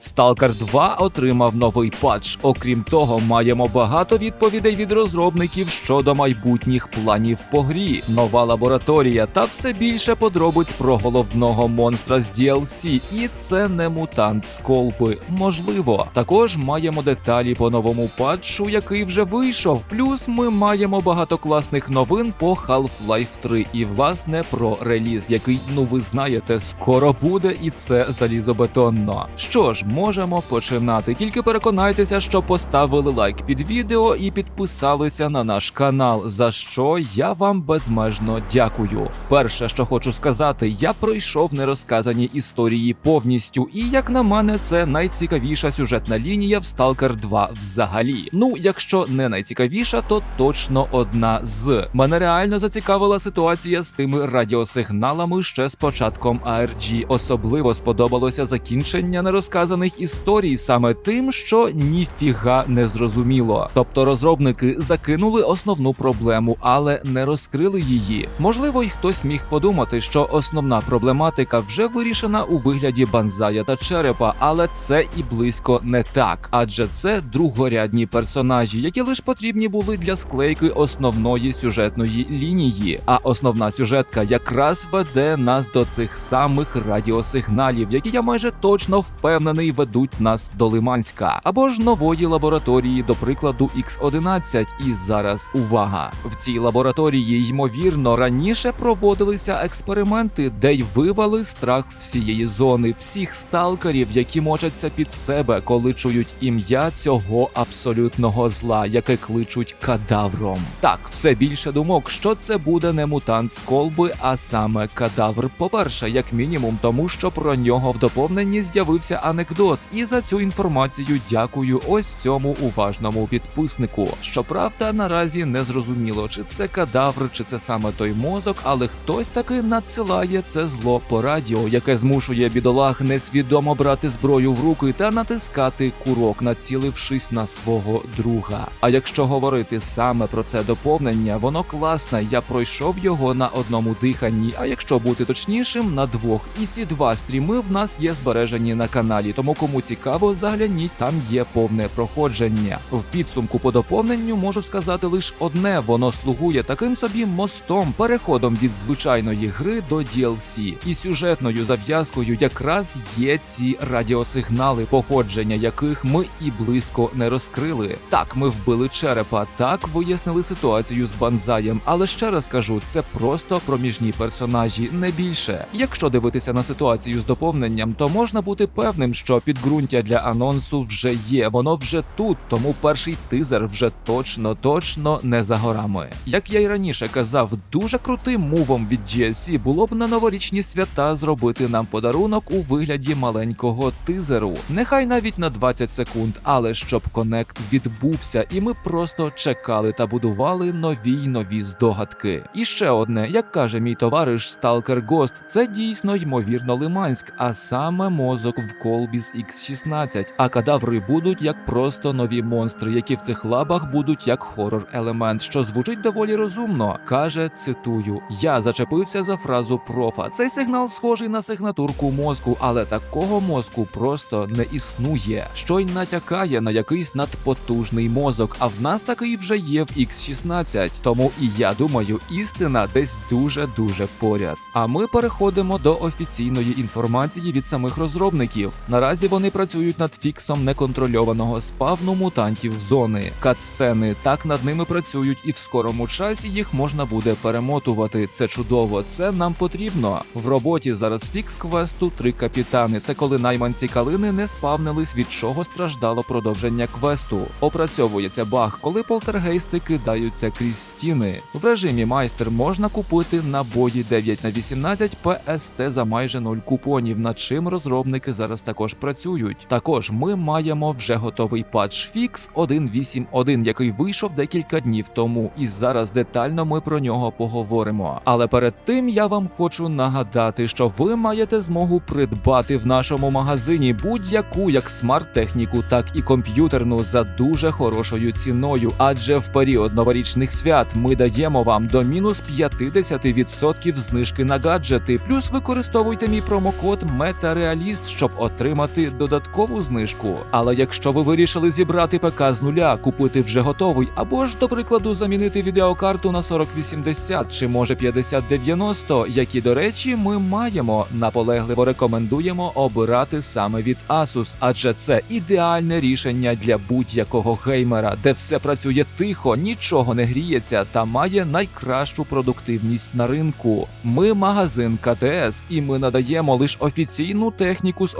Stalker 2 отримав новий патч. Окрім того, маємо багато відповідей від розробників щодо майбутніх планів по грі, нова лабораторія та все більше подробиць про головного монстра з DLC. І це не мутант з колби. Можливо, також маємо деталі по новому патчу, який вже вийшов. Плюс ми маємо багато класних новин по Half-Life 3 і власне про реліз, який, ну ви знаєте, скоро буде, і це залізобетонно. Що ж, можемо починати. Тільки переконайтеся, що поставили лайк під відео і підписалися на наш канал, за що я вам безмежно дякую. Перше, що хочу сказати, я пройшов нерозказані історії повністю, і як на мене, це найцікавіша сюжетна лінія в Stalker 2 взагалі. Ну, якщо не найцікавіша, то точно одна з мене реально зацікавила ситуація з тими радіосигналами ще з початком ARG. Особливо сподобалося закінчення нерозказаних історій саме тим, що ніфіга не зрозуміло. Тобто розробники закинули основну проблему, але не розкрили її. Можливо, й хтось міг подумати, що основна проблематика вже вирішена у вигляді банзая та черепа, але це і близько не так, адже це другорядні персонажі, які лише потрібні були для склейки основної сюжетної лінії. А основна сюжетка якраз веде нас до цих самих радіосигналів, які я майже точно впевнений ведуть нас до Лиманська або ж нової лабораторії, до прикладу, X11. І зараз увага! В цій лабораторії ймовірно раніше проводилися експерименти, де й вивали страх всієї зони, всіх сталкерів, які мочаться під себе, коли чують ім'я цього абсолютного зла, яке кличуть кадавром. Так, все більше думок, що це буде не мутант з колби, а саме кадавр. По-перше, як мінімум, тому що про нього в доповненні з'явився анекдот, і за цю інформацію дякую ось цьому уважному підписнику. Щоправда, наразі не зрозуміло, чи це кадавр, чи це саме той мозок, але хтось таки надсилає це зло по радіо, яке змушує бідолах несвідомо брати зброю в руки та натискати курок, націлившись на свого друга. А якщо говорити саме про це доповнення, воно класне. Я пройшов його на одному диханні. А якщо бути точнішим, на двох. І ці два стріми в нас є збережені на каналі. Тому кому цікаво, загляніть, там є повне проходження. В підсумку по доповненню можу сказати лише одне: воно слугує таким собі мостом, переходом від звичайної гри до DLC. І сюжетною зав'язкою якраз є ці радіосигнали, походження яких ми і близько не розкрили. Так, ми вбили черепа, так вияснили ситуацію з банзаєм, але ще раз кажу, це просто проміжні персонажі, не більше. Якщо дивитися на ситуацію з доповненням, то можна бути певним, що підґрунтя для анонсу вже є, воно вже тут, тому перший тизер вже точно, точно не за горами. Як я й раніше казав, дуже крутим мувом від GSC було б на новорічні свята зробити нам подарунок у вигляді маленького тизеру. Нехай навіть на 20 секунд, але щоб конект відбувся, і ми просто чекали та будували нові й нові здогадки. І ще одне, як каже мій товариш Stalker Ghost, це дійсно ймовірно Лиманськ, а саме мозок в колбі з X16. А кадаври будуть як просто нові монстри, які в цих лабах будуть як хорор елемент, що звучить доволі розумно. каже, цитую: Я зачепився за фразу профа. Цей сигнал схожий на сигнатурку мозку, але такого мозку просто не існує, що й натякає на якийсь надпотужний мозок. А в нас такий вже є в X16. Тому і я думаю, істина десь дуже дуже поряд. А ми переходимо до офіційної інформації від самих розробників. Наразі вони працюють над фіксом неконтрольованого спавну мутантів зони. Кат-сцени так над ними працюють, і в скорому часі їх можна буде перемотувати. Це чудово, це нам потрібно. В роботі зараз фікс квесту три капітани. Це коли найманці калини не спавнились, від чого страждало продовження квесту. Опрацьовується баг, коли полтергейсти кидаються крізь стіни. В режимі майстер можна купити набої 9 на 18 PST за майже 0 купонів, над чим розробники зараз також працюють. Також ми маємо вже готовий патч Fix 1.8.1, який вийшов декілька днів тому, і зараз детально ми про нього поговоримо. Але перед тим я вам хочу нагадати, що ви маєте змогу придбати в нашому магазині будь-яку як смарт-техніку, так і комп'ютерну за дуже хорошою ціною. Адже в період новорічних свят ми даємо вам до мінус 50% знижки на гаджети. Плюс використовуйте мій промокод Метареаліст, щоб отримати отримати додаткову знижку. Але якщо ви вирішили зібрати ПК з нуля, купити вже готовий, або ж, до прикладу, замінити відеокарту на 4080 чи може 5090, які, до речі, ми маємо, наполегливо рекомендуємо обирати саме від Asus, адже це ідеальне рішення для будь-якого геймера, де все працює тихо, нічого не гріється та має найкращу продуктивність на ринку. Ми магазин КТС, і ми надаємо лише офіційну техніку з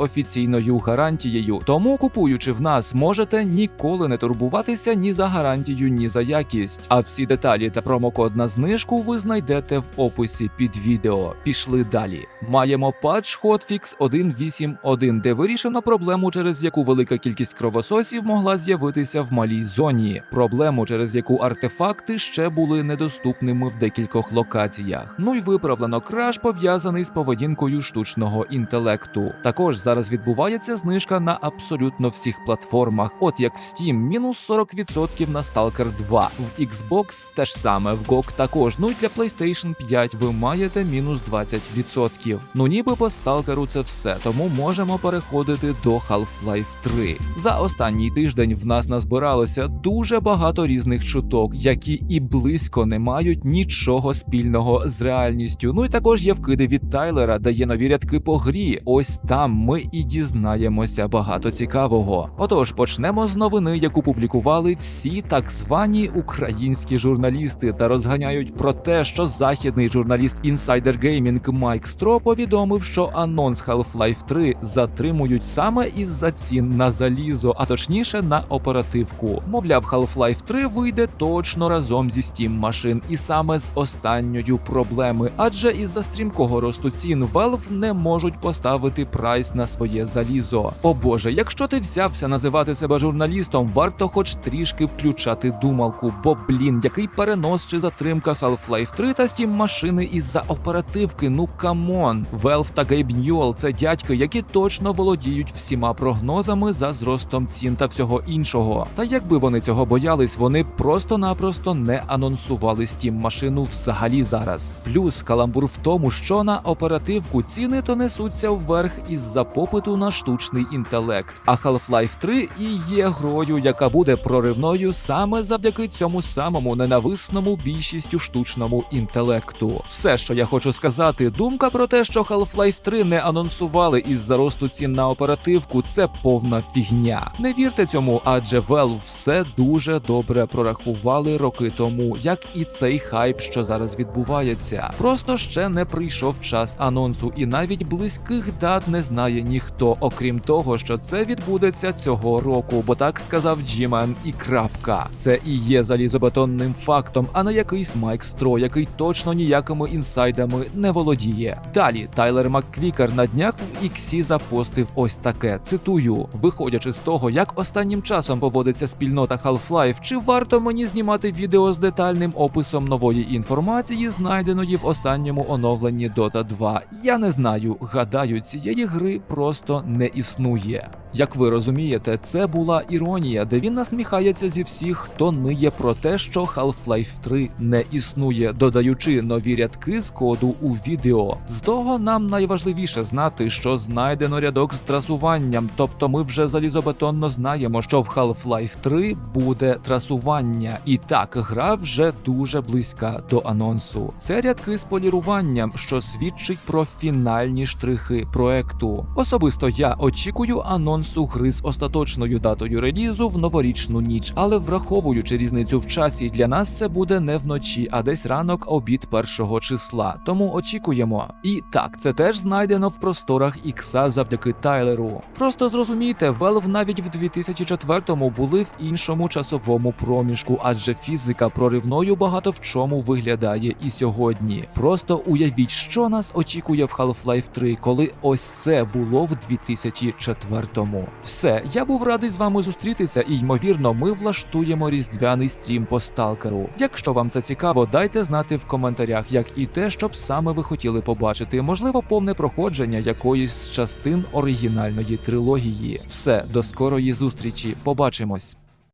офіційною гарантією. Тому, купуючи в нас, можете ніколи не турбуватися ні за гарантію, ні за якість. А всі деталі та промокод на знижку ви знайдете в описі під відео. Пішли далі. Маємо патч Hotfix 1.8.1, де вирішено проблему, через яку велика кількість кровососів могла з'явитися в малій зоні. Проблему, через яку артефакти ще були недоступними в декількох локаціях. Ну й виправлено краш, пов'язаний з поведінкою штучного інтелекту. Також зараз відбувається знижка на абсолютно всіх платформах. От як в Steam, мінус 40% на Stalker 2, в Xbox теж саме, в GOG також. Ну і для PlayStation 5 ви маєте мінус 20%. Ну ніби по Stalker це все, тому можемо переходити до Half-Life 3. За останній тиждень в нас назбиралося дуже багато різних чуток, які і близько не мають нічого спільного з реальністю. Ну і також є вкиди від Тайлера, де є нові рядки по грі. Ось там ми і дізнаємося багато цікавого. Отож, почнемо з новини, яку публікували всі так звані українські журналісти, та розганяють про те, що західний журналіст Insider Gaming Майк Стро повідомив, що анонс Half-Life 3 затримують саме із-за цін на залізо, а точніше на оперативку. Мовляв, Half-Life 3 вийде точно разом зі Steam машин, і саме з останньою проблеми, адже із-за стрімкого росту цін Valve не можуть поставити прайс на своє залізо. О боже, якщо ти взявся називати себе журналістом, варто хоч трішки включати думалку, бо блін, який перенос чи затримка Half-Life 3 та Steam машини із-за оперативки. Ну камон, Valve та Gabe Newell – це дядьки, які точно володіють всіма прогнозами за зростом цін та всього іншого. Та якби вони цього боялись, вони просто-напросто не анонсували Steam машину взагалі зараз. Плюс каламбур в тому, що на оперативку ціни то несуться вверх із-за попиту на штучний інтелект. А Half-Life 3 і є грою, яка буде проривною саме завдяки цьому самому ненависному більшістю штучному інтелекту. Все, що я хочу сказати, думка про те, що Half-Life 3 не анонсували із-за росту цін на оперативку, це повна фігня. Не вірте цьому, адже Valve все дуже добре прорахували роки тому, як і цей хайп, що зараз відбувається. Просто ще не прийшов час анонсу, і навіть близьких дат не знає ніхто, окрім того, що це відбудеться цього року, бо так сказав Джімен і крапка. Це і є залізобетонним фактом, а не якийсь Майк Стро, який точно ніякими інсайдами не володіє. Далі Тайлер Макквікер на днях в Іксі запостив ось таке. Цитую: виходячи з того, як останнім часом поводиться спільнота Half-Life, чи варто мені знімати відео з детальним описом нової інформації, знайденої в останньому оновленні Dota 2? Я не знаю. Гадаю, цієї гри просто не існує. Як ви розумієте, це була іронія, де він насміхається зі всіх, хто ниє про те, що Half-Life 3 не існує, додаючи нові рядки з коду у відео. З того нам найважливіше знати, що знайдено рядок з трасуванням, тобто ми вже залізобетонно знаємо, що в Half-Life 3 буде трасування. І так, гра вже дуже близька до анонсу. Це рядки з поліруванням, що свідчить про фінальні штрихи проекту. Особисто я очікую анонсу гри з остаточною датою релізу в новорічну ніч, але враховуючи різницю в часі, для нас це буде не вночі, а десь ранок обід першого числа. Тому очікуємо. І так, це теж знайдено в просторах Ікса завдяки Тайлеру. Просто зрозумійте, Valve навіть в 2004-му були в іншому часовому проміжку, адже фізика проривною багато в чому виглядає і сьогодні. Просто уявіть, що нас очікує в Half-Life 3, коли ось це було в 2004-му. Все, я був радий з вами зустрітися, і ймовірно, ми влаштуємо різдвяний стрім по сталкеру. Якщо вам це цікаво, дайте знати в коментарях, як і те, щоб саме ви хотіли побачити, можливо, повне проходження якоїсь з частин оригінальної трилогії. Все, до скорої зустрічі. Побачимось.